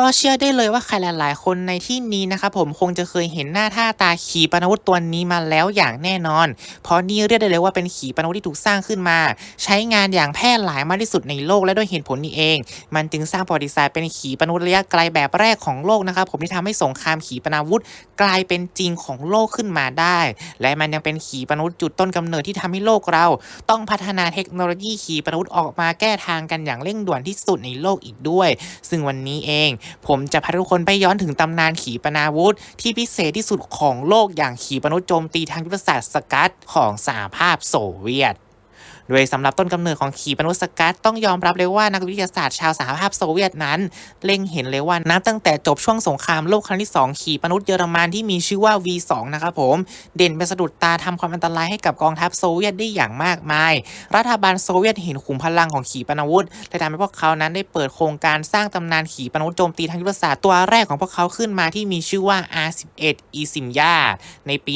ก็เชื่อได้เลยว่าใครหลาย ๆ คนในที่นี้นะครับผมคงจะเคยเห็นหน้าท่าตาขีปนาวุธตัวนี้มาแล้วอย่างแน่นอน เพราะนี่เรียกได้เลยว่าเป็นขีปนาวุธที่ถูกสร้างขึ้นมา ใช้งานอย่างแพร่หลายมากที่สุดในโลกและด้วยเหตุผลนี้เอง มันจึงสร้างประวัติศาสตร์เป็นขีปนาวุธระยะไกลแบบแรกของโลกนะครับผมที่ทำให้สงครามขีปนาวุธกลายเป็นจริงของโลกขึ้นมาได้ และมันยังเป็นขีปนาวุธจุดต้นกำเนิดที่ทำให้โลกเรา ต้องพัฒนาเทคโนโลยีขีปนาวุธออกมาแก้ทางกันอย่างเร่งด่วนที่สุดในโลกอีกด้วย ซึ่งวันนี้เองผมจะพาทุกคนไปย้อนถึงตำนานขีปนาวุธ ที่พิเศษที่สุดของโลกอย่างขีปนาวุธโจมตีทางยุทธศาสตร์สกัดของสหภาพโซเวียต โดยสำหรับต้นกำเนิดของขีปนาวุธสกัดต้องยอมรับเลยว่านักวิทยาศาสตร์ชาวสหภาพโซเวียตนั้น เล็งเห็นเลยว่านับตั้งแต่จบช่วงสงครามโลกครั้งที่ 2 ขีปนาวุธเยอรมันที่มีชื่อว่า V2 นะครับผม เด่นเป็นสะดุดตาทำความอันตรายให้กับกองทัพโซเวียตได้อย่างมากมาย รัฐบาลโซเวียตเห็นขุมพลังของขีปนาวุธและทำให้พวกเขานั้นได้เปิดโครงการสร้างตำนานขีปนาวุธโจมตีทางยุทธศาสตร์ตัวแรกของพวกเขาขึ้นมาที่มีชื่อว่า R11 อีซิมยาในปี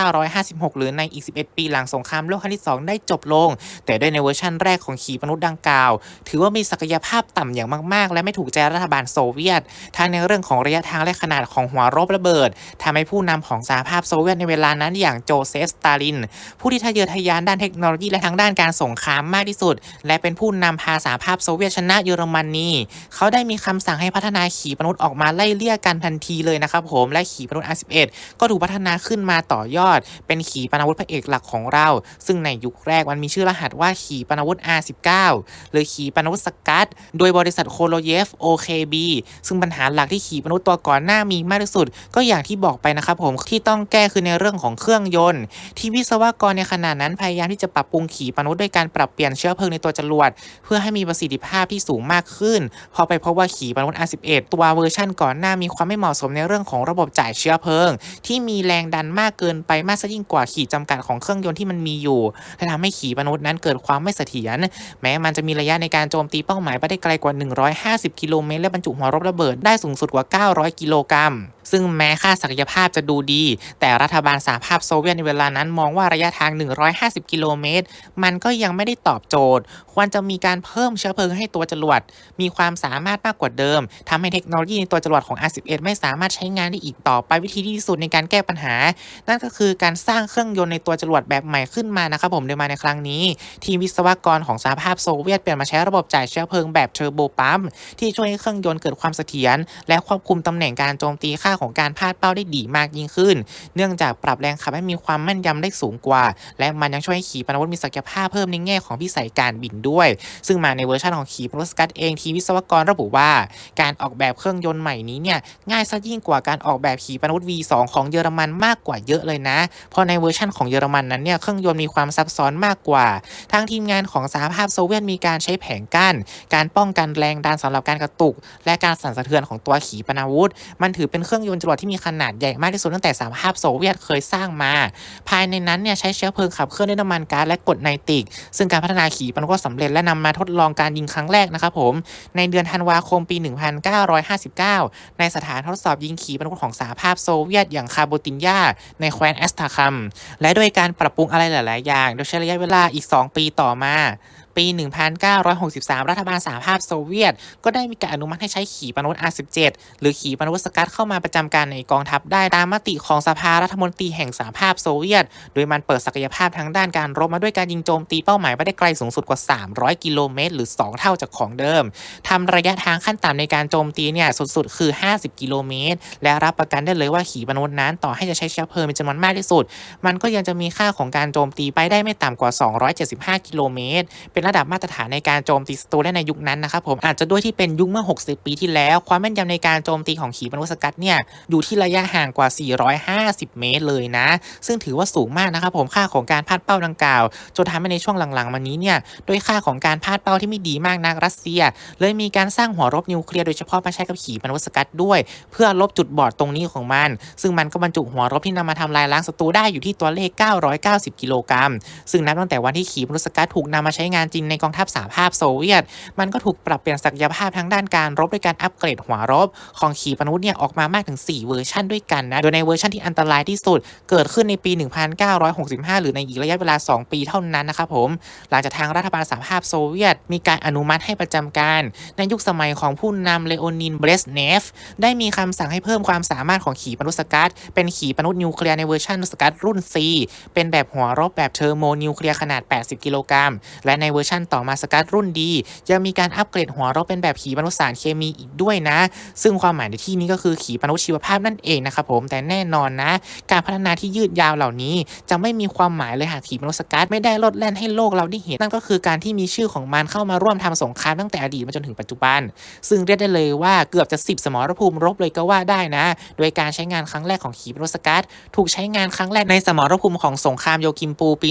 1956 หรือในอีก 11 ปีหลังสงครามโลกครั้งที่ 2 ได้จบลงแต่ด้วยในเวอร์ชันแรกของขีปนาวุธดังกล่าว ถือว่ามีศักยภาพต่ำอย่างมาก ๆ และไม่ถูกใจรัฐบาลโซเวียต ทั้งในเรื่องของระยะทางและขนาดของหัวรบระเบิดทำให้ผู้นำของสหภาพโซเวียตในเวลานั้นอย่างโจเซฟสตาลิน ผู้ที่ทะเยอทะยานด้านเทคโนโลยีและทางด้านการสงครามมากที่สุด และเป็นผู้นำพาสหภาพโซเวียตชนะเยอรมนีเขาได้มีคำสั่งให้พัฒนาขีปนาวุธออกมาไล่เลี่ยกันทันทีเลยนะครับผมและขีปนาวุธ R11 ก็ถูกพัฒนาขึ้นมาต่อยอด เป็นขีปนาวุธพระเอกหลักของเรา ซึ่งในยุคแรกมันมีชื่อรหัสว่าขีปนาวุธ R19 หรือขีปนาวุธสกัด โดยบริษัทโคโลเยฟ OKB ซึ่งปัญหาหลักที่ขีปนาวุธตัวก่อนหน้ามีมากที่สุด ก็อย่างที่บอกไปนะครับผมที่ต้องแก้คือในเรื่องของเครื่องยนต์ ที่วิศวกรในขณะนั้นพยายามที่จะปรับปรุงขีปนาวุธด้วยการปรับเปลี่ยนเชื้อเพลิงในตัวจรวด เพื่อให้มีประสิทธิภาพที่สูงมากขึ้น พอไปพบว่าขีปนาวุธ R11 ตัวเวอร์ชั่นก่อนหน้ามีความไม่เหมาะสมในเรื่องของระบบจ่ายเชื้อเพลิง ที่มีแรงดันมากเกินไปมากซะยิ่งกว่าขีดจำกัดของเครื่องยนต์ที่มันมีอยู่และทำให้ขีปนาวุธนั้นเกิดความไม่เสถียรแม้มันจะมีระยะในการโจมตีเป้าหมายไปได้ไกลกว่า 150 กิโลเมตรและบรรจุหัวรบระเบิดได้สูงสุดกว่า 900 กิโลกรัมซึ่งแม้ค่าศักยภาพจะดูดี แต่รัฐบาลสหภาพโซเวียตในเวลานั้นมองว่าระยะทาง 150 กิโลเมตร มันก็ยังไม่ได้ตอบโจทย์ ควรจะมีการเพิ่มเชื้อเพลิงให้ตัวจรวด มีความสามารถมากกว่าเดิมทำให้เทคโนโลยีในตัวจรวดของ R11 ไม่สามารถใช้งานได้อีกต่อไปวิธีที่ดีที่สุดในการแก้ปัญหา นั่นก็คือการสร้างเครื่องยนต์ในตัวจรวดแบบใหม่ขึ้นมานะครับผมโดยมาในครั้งนี้ทีมวิศวกรของสหภาพโซเวียตเปลี่ยนมาใช้ระบบจ่ายเชื้อเพลิงแบบเทอร์โบปั๊มที่ช่วยให้เครื่องยนต์เกิดความเสถียรและควบคุมตำแหน่งการโจมตีค่าของการพาดเป้าได้ดีมากยิ่งขึ้น เนื่องจากปรับแรงขับให้มีความแม่นยำได้สูงกว่า และมันยังช่วยให้ขีปนาวุธมีศักยภาพเพิ่มในแง่ของพิสัยการบินด้วย ซึ่งมาในเวอร์ชันของขีปนาวุธสกัดเองทีมวิศวกรระบุว่า การออกแบบเครื่องยนต์ใหม่นี้เนี่ยง่ายซะยิ่งกว่าการออกแบบขีปนาวุธ V2 ของเยอรมันมากกว่าเยอะเลยนะ เพราะในเวอร์ชันของเยอรมันนั้นเนี่ยเครื่องยนต์มีความซับซ้อนมากกว่าทางทีมงานของสหภาพโซเวียตมีการใช้แผงกั้น การป้องกันแรงดันสำหรับการกระตุก และการสั่นสะเทือนของตัวขีปนาวุธ มันถือเป็นเครื่องยนต์จรวดที่มีขนาดใหญ่มากที่สุดตั้งแต่สหภาพโซเวียตเคยสร้างมา ภายในนั้นเนี่ยใช้เชื้อเพลิงขับเคลื่อนด้วยน้ำมันก๊าซและกรดไนตริก ซึ่งการพัฒนาขีปนาวุธก็สำเร็จและนำมาทดลองการยิงครั้งแรกนะครับผม ในเดือนธันวาคมปี 1959 ในสถานทดสอบยิงขีปนาวุธของสหภาพโซเวียตอย่างคาโบตินยาในแคว้นแอสตาคัม และด้วยการปรับปรุงอะไรหลาย ๆ อย่าง โดยใช้ระยะเวลาอีก2 ปีต่อมา ปี 1963 รัฐบาลสหภาพโซเวียต ก็ได้มีการอนุมัติให้ใช้ขีปนาวุธ R17 หรือขีปนาวุธสกัดเข้ามาประจำการในกองทัพได้ตามมติของสภารัฐมนตรีแห่งสหภาพโซเวียต โดยมันเปิดศักยภาพทางด้านการรบมาด้วยการยิงโจมตีเป้าหมายไปได้ไกลสูงสุดกว่า 300 กิโลเมตร หรือ 2 เท่าจากของเดิมทำระยะทางขั้นต่ำในการโจมตีเนี่ยสุดๆ คือ 50 กิโลเมตร และรับประกันได้เลยว่าขีปนาวุธนั้นต่อให้จะใช้เชื้อเพลิงเป็นจำนวนมากที่สุด มันก็ยังจะมีค่าของการโจมตีไปได้ไม่ต่ำกว่า 275 กิโลเมตร เป็นระดับมาตรฐานในการโจมตีศัตรูได้ในยุคนั้นนะครับผมอาจจะด้วยที่เป็นยุคเมื่อ 60 ปีที่แล้ว ความแม่นยำในการโจมตีของขีปนาวุธสกัดเนี่ยอยู่ที่ระยะห่างกว่า 450 เมตรเลยนะ ซึ่งถือว่าสูงมากนะครับผมค่าของการพลาดเป้าดังกล่าวจนทำให้ในช่วงหลังๆมานี้เนี่ยด้วยค่าของการพลาดเป้าที่ไม่ดีมากนักรัสเซีย เลยมีการสร้างหัวรบนิวเคลียร์โดยเฉพาะมาใช้กับขีปนาวุธสกัดด้วย เพื่อลบจุดบอดตรงนี้ของมัน ซึ่งมันก็บรรจุหัวรบที่นำมาทำลายล้างศัตรูได้อยู่ที่ตัวเลข 990 กิโลกรัมซึ่งนับตั้งแต่วันที่ขีปนาวุธสกัดถูกนำมาใช้งานจริงในกองทัพสหภาพโซเวียต มันก็ถูกปรับเปลี่ยนศักยภาพทางด้านการรบด้วยการอัปเกรดหัวรบ ของขีปนาวุธเนี่ยออกมามากถึง 4 เวอร์ชันด้วยกันนะ โดยในเวอร์ชันที่อันตรายที่สุด เกิดขึ้นในปี 1965 หรือในอีกระยะเวลา 2 ปีเท่านั้นนะครับผม หลังจากทางรัฐบาลสหภาพโซเวียต มีการอนุมัติให้ประจำการในยุคสมัยของผู้นำเลโอนินเบรสเนฟได้มีคำสั่งให้เพิ่มความสามารถของขีปนาวุธสกัดเป็นขีปนาวุธนิวเคลียร์ในเวอร์ชันสกัดรุ่น C เป็นแบบหัวรบแบบเทอร์โมนิวเคลียร์ขนาด 80 กิโลกรัมและในเวอร์ชันต่อมาสกัดรุ่นดียังมีการอัปเกรดหัวรบเป็นแบบขีปนาวุธสารเคมีอีกด้วยนะ ซึ่งความหมายในที่นี้ก็คือขีปนาวุธชีวภาพนั่นเองนะครับผมแต่แน่นอนนะ การพัฒนาที่ยืดยาวเหล่านี้ จะไม่มีความหมายเลยหากขีปนาวุธสกัดไม่ได้ลดแล่นให้โลกเราได้เห็นนั่นก็คือการที่มีชื่อของมันเข้ามาร่วมทำสงครามตั้งแต่อดีตมาจนถึงปัจจุบัน ซึ่งเรียกได้เลยว่าเกือบจะ 10 สมรภูมิรบเลยก็ว่าได้นะ โดยการใช้งานครั้งแรกของขีปนาวุธสกัดถูกใช้งานครั้งแรกในสมรภูมิของสงครามโยคิมปูปี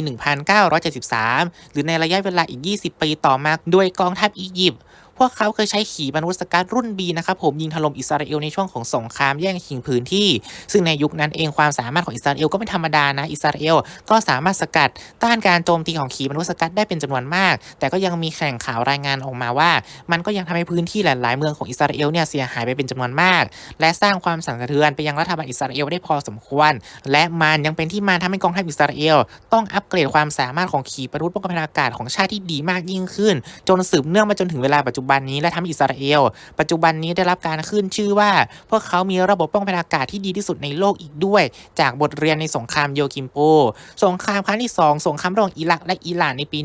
1973 หรือในระยะเวลาอีก20 ปีต่อมา ด้วยกองทัพอียิปต์ พวกเขาเคยใช้ขีปนาวุธสกัดรุ่น B นะครับผมยิงถล่มอิสราเอลในช่วงของสงครามแย่งชิงพื้นที่ ซึ่งในยุคนั้นเองความสามารถของอิสราเอลก็ไม่ธรรมดานะอิสราเอลก็สามารถสกัดต้านการโจมตีของขีปนาวุธสกัดได้เป็นจำนวนมาก แต่ก็ยังมีแข่งข่าวรายงานออกมาว่า มันก็ยังทำให้พื้นที่หลาย ๆ เมืองของอิสราเอลเนี่ยเสียหายไปเป็นจำนวนมาก และสร้างความสั่นสะเทือนไปยังรัฐบาลอิสราเอลได้พอสมควร และมันยังเป็นที่มาทำให้กองทัพอิสราเอลต้องอัปเกรดความสามารถของขีปนาวุธป้องกันอากาศของชาติที่ดีมากยิ่งขึ้น จนสืบเนื่องมาจนถึงเวลาปัจจุบันนี้และทำอิสราเอล ปัจจุบันนี้ได้รับการขึ้นชื่อว่า พวกเขามีระบบป้องกันอากาศที่ดีที่สุดในโลกอีกด้วย จากบทเรียนในสงครามโยคิมโป สงครามครั้งที่ 2 สงครามระหว่างอิรักและอิหร่านในปี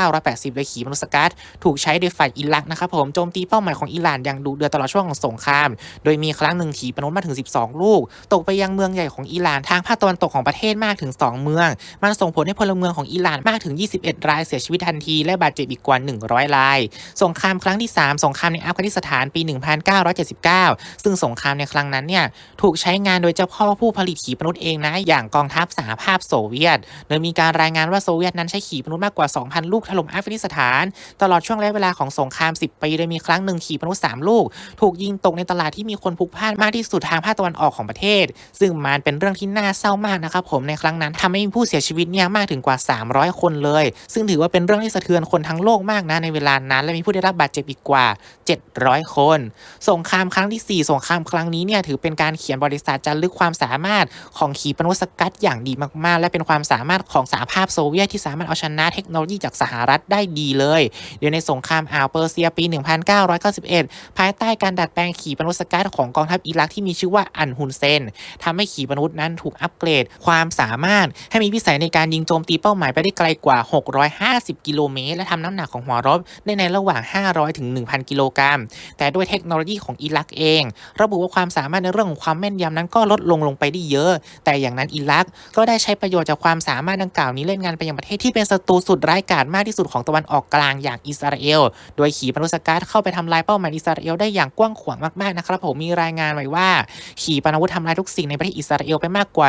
1980โดยขีปนาวุธสกัดถูกใช้โดยฝ่ายอิรักนะครับผมโจมตีเป้าหมายของอิหร่านอย่างดุเดือดตลอดช่วงของสงคราม โดยมีครั้งหนึ่งขีปนาวุธมาถึง 12 ลูก ตกไปยังเมืองใหญ่ของอิหร่านทางภาคตะวันตกของประเทศมากถึง 2 เมือง มันส่งผลให้พลเมืองของอิหร่านมากถึง 21 รายเสียชีวิตทันทีและบาดเจ็บอีกกว่า 100 ราย สงครามครั้งที่ที่สงครามในอัฟกานิสถานปี 1979 ซึ่งสงครามในครั้งนั้นเนี่ยถูกใช้งานโดยเจ้าพ่อผู้ผลิตขีปนาวุธเองนะ อย่างกองทัพสหภาพโซเวียต โดยมีการรายงานว่าโซเวียตนั้นใช้ขีปนาวุธมากกว่า 2,000 ลูกถล่มอัฟกานิสถาน ตลอดช่วงระยะเวลาของสงคราม 10 ปี โดยมีครั้งหนึ่งขีปนาวุธ3ลูก ถูกยิงตกในตลาดที่มีคนพลุกพล่านมากที่สุดทางภาคตะวันออกของประเทศ ซึ่งมันเป็นเรื่องที่น่าเศร้ามากนะครับผมในครั้งนั้นทำให้มีผู้เสียชีวิตเนี่ยมากถึงกว่า 300 คนเลย ซึ่งถือว่าเป็นเรื่องที่สะเทือนคนทั้งโลกมากนะในเวลานั้น และมีผู้ได้รับบาดเจ็บอีกกว่า 700 คน สงครามครั้งที่ 4 สงครามครั้งนี้เนี่ยถือเป็นการเขียนบริษัทจารึกความสามารถของขีปนาวุธสกัดอย่างดีมากๆ และเป็นความสามารถของสหภาพโซเวียตที่สามารถเอาชนะเทคโนโลยีจากสหรัฐได้ดีเลย เดี๋ยวในสงครามอ่าวเปอร์เซียปี 1991 ภายใต้การดัดแปลงขีปนาวุธสกัดของกองทัพอิรักที่มีชื่อว่าอันฮุนเซนทำให้ขีปนาวุธนั้นถูกอัปเกรดความสามารถให้มีวิสัยในการยิงโจมตีเป้าหมายไปได้ไกลกว่า 650 กิโลเมตร และทำน้ำหนักของหัวรบได้ในระหว่าง 500ถึง1,000 กิโลกรัม แต่ด้วยเทคโนโลยีของอิรักเอง ระบุว่าความสามารถในเรื่องของความแม่นยำนั้นก็ลดลงลงไปได้เยอะ แต่อย่างนั้นอิรักก็ได้ใช้ประโยชน์จากความสามารถดังกล่าวนี้เล่นงานไปยังประเทศที่เป็นศัตรูสุดร้ายกาจมากที่สุดของตะวันออกกลางอย่างอิสราเอล โดยขีปนาวุธสกัดเข้าไปทำลายเป้าหมายอิสราเอลได้อย่างกว้างขวางมากๆนะครับผมมีรายงานไว้ว่า ขีปนาวุธทำลายทุกสิ่งในประเทศอิสราเอลไปมากกว่า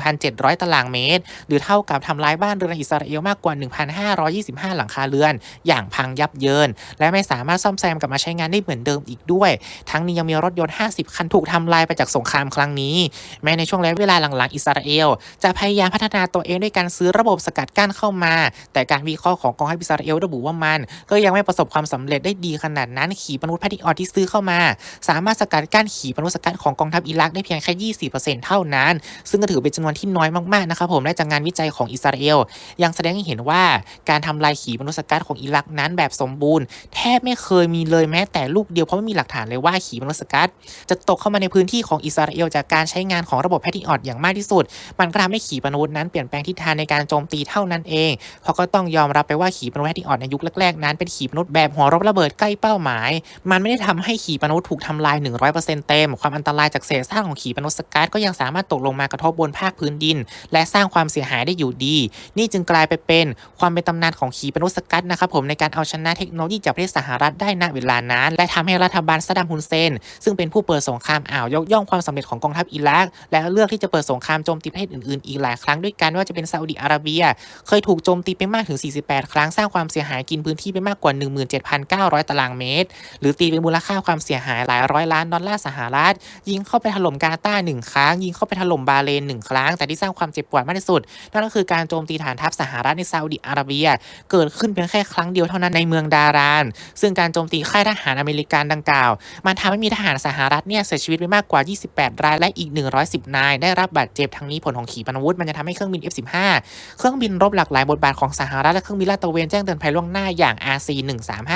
11,700 ตารางเมตร หรือเท่ากับทำลายบ้านเรือนในอิสราเอลมากกว่า 1,525 หลังคาเรือน อย่างพังยับเยิน และไม่สาามารถซ่อมแซมกลับมาใช้งานได้เหมือนเดิมอีกด้วย ทั้งนี้ยังมีรถยนต์ 50 คันถูกทำลายไปจากสงครามครั้งนี้ แม้ในช่วงระยะเวลาหลังๆ อิสราเอล จะพยายามพัฒนาตัวเองด้วยการซื้อระบบสกัดกั้นเข้ามา แต่การวิเคราะห์ของกองทัพอิสราเอลระบุว่ามัน ก็ยังไม่ประสบความสำเร็จได้ดีขนาดนั้นขีปนาวุธแพทริออตที่ซื้อเข้ามา สามารถสกัดกั้นขีปนาวุธสกัดของกองทัพอิรักได้เพียงแค่ 20%เท่านั้น ซึ่งก็ถือเป็นจำนวนที่น้อยมากๆนะครับผมและจากงานวิจัยของอิสราเอลยังแสดงให้เห็นว่าการทำลายขีปนาวุธสกัดของอิรักนั้นแบบสมบูรณ์แทบไม่เคยมีเลยแม้แต่ลูกเดียวเพราะไม่มีหลักฐานเลยว่าขีปนาวุธสกัดจะตกเข้ามาในพื้นที่ของอิสราเอลจากการใช้งานของระบบแพทริออตอย่างมากที่สุด มันก็ทำให้ขีปนาวุธนั้นเปลี่ยนแปลงทิศทางในการโจมตีเท่านั้นเอง เพราะก็ต้องยอมรับไปว่าขีปนาวุธแพทริออตในยุคแรกๆนั้นเป็นขีปนาวุธแบบหัวรบระเบิดใกล้เป้าหมาย มันไม่ได้ทำให้ขีปนาวุธถูกทำลาย 100%เต็ม ความอันตรายจากเศษซากของขีปนาวุธสกัดก็ยังสามารถตกลงมากระทบบนภาคพื้นดิน และสร้างความเสียหายได้อยู่ดี นี่จึงกลายไปเป็นความเป็นตำนานของขีปนาวุธสกัดนะครับผมในการเอาชนะเทคโนโลยีจากประเทศสหรัฐได้ณเวลานั้น และทำให้รัฐบาลซัดดัมฮุนเซน ซึ่งเป็นผู้เปิดสงครามอ่าวยกย่องความสำเร็จของกองทัพอิรัก และเลือกที่จะเปิดสงครามโจมตีประเทศอื่นๆ อีกหลายครั้งด้วยกันว่าจะเป็นซาอุดิอาระเบีย เคยถูกโจมตีไปมากถึง 48 ครั้งสร้างความเสียหายกินพื้นที่ไปมากกว่า 17,900 ตารางเมตร หรือตีเป็นมูลค่าความเสียหายหลายร้อยล้านดอลลาร์สหรัฐยิงเข้าไปถล่มกาตาร์หนึ่งครั้ง ยิงเข้าไปถล่มบาเรนหนึ่งครั้ง แต่ที่สร้างความเจ็บปวดมากที่สุด นั่นก็คือการโจมตีฐานทัพสหรัฐในซาอุดิอาระเบีย เกิดขึ้นเพียงแค่ครั้งเดียวเท่านั้นในเมืองดารานซึ่งการโจมตีค่ายทหารอเมริกันดังกล่าว มันทำให้มีทหารสหรัฐเนี่ยเสียชีวิตไปมากกว่า 28 รายและอีก 110 นาย ได้รับบาดเจ็บทั้งนี้ผลของขีปนาวุธมันจะทำให้เครื่องบิน F-15 เครื่องบินรบหลากหลายบทบาทของสหรัฐและเครื่องบินลาดตระเวนแจ้งเตือนภัยล่วงหน้าอย่าง RC-135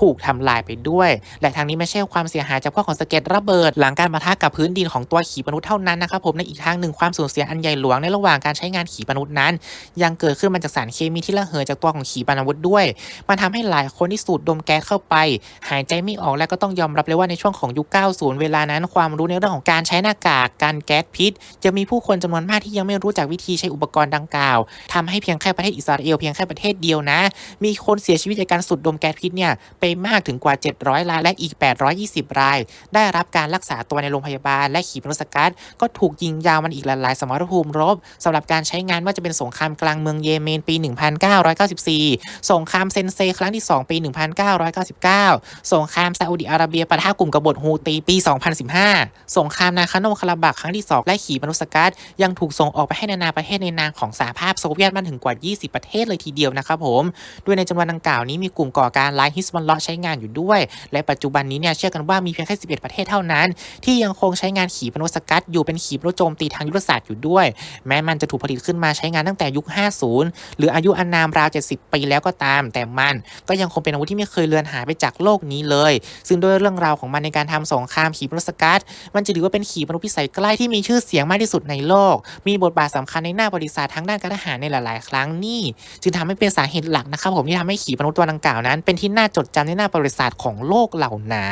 ถูกทำลายไปด้วย และทางนี้ไม่ใช่ความเสียหายจากพวกของสะเก็ดระเบิด หลังการปะทะกับพื้นดินของตัวขีปนาวุธเท่านั้นนะครับผมในอีกทางหนึ่งความสูญเสียอันใหญ่หลวงในระหว่างการใช้งานขีปนาวุธนั้น ยังเกิดขึ้นมาจากสารเคมีที่ระเหยจากตัวของขีปนาวุธด้วย มันทำให้หลายคนที่สูดดมแก๊สเข้าไป หายใจไม่ออกและก็ต้องยอมรับเลยว่าในช่วงของยุค 90 เวลานั้นความรู้ในเรื่องของการใช้หน้ากาก การแก๊สพิษ จะมีผู้คนจำนวนมากที่ยังไม่รู้จักวิธีใช้อุปกรณ์ดังกล่าวทำให้เพียงแค่ประเทศอิสราเอลเพียงแค่ประเทศเดียวนะ มีคนเสียชีวิตจากการสูดดมแก๊สพิษเนี่ยไปมากถึงกว่า 700รายและอีก 820 ราย ได้รับการรักษาตัวในโรงพยาบาล และขีปนาวุธสกัดก็ถูกยิงยาวมันอีกหลายๆสมรภูมิรบสำหรับการใช้งานว่าจะเป็นสงครามกลางเมืองเยเมนปี 1994 สงครามเซนเซครั้งที่ 2 ปี1999 สงครามซาอุดิอาระเบียปะทะกลุ่มกบฏฮูตีปี 2015 สงครามนาคาโนคาราบักครั้งที่ 2 และขีปนาวุธสกัดยังถูกส่งออกไปให้นานาประเทศในนามของสหภาพโซเวียตมากถึงกว่า 20 ประเทศเลยทีเดียวนะครับผมโดยในจำนวนดังกล่าวนี้มีกลุ่มก่อการร้ายฮิสบอลเลาะใช้งานอยู่ด้วย และปัจจุบันนี้เนี่ยเชื่อกันว่ามีเพียงแค่ 11 ประเทศเท่านั้น ที่ยังคงใช้งานขีปนาวุธสกัดอยู่เป็นขีปนาวุธโจมตีทางยุทธศาสตร์อยู่ด้วย แม้มันจะถูกผลิตขึ้นมาใช้งานตั้งแต่ยุค 50 หรืออายุอานามราว 70 ปีแล้วก็ตาม แต่มันก็ยังคงเป็นอาวุธที่ไม่เคยเลือนหายไปจากโลกนี้เลย ซึ่งด้วยเรื่องราวของมันในการทำสงครามขีปนาวุธสกัดมันจะถือว่าเป็นขีปนาวุธพิสัยใกล้ที่มีชื่อเสียงมากที่สุดในโลก มีบทบาทสำคัญในหน้าประวัติศาสตร์ทางด้านการทหารในหลาย ๆ ครั้งนี่จึงทำให้เป็นสาเหตุหลักนะครับผมที่ทำให้ขีปนาวุธตัวดังกล่าวนั้น เป็นที่น่าจดจำในหน้าประวัติศาสตร์ของโลกเหล่านา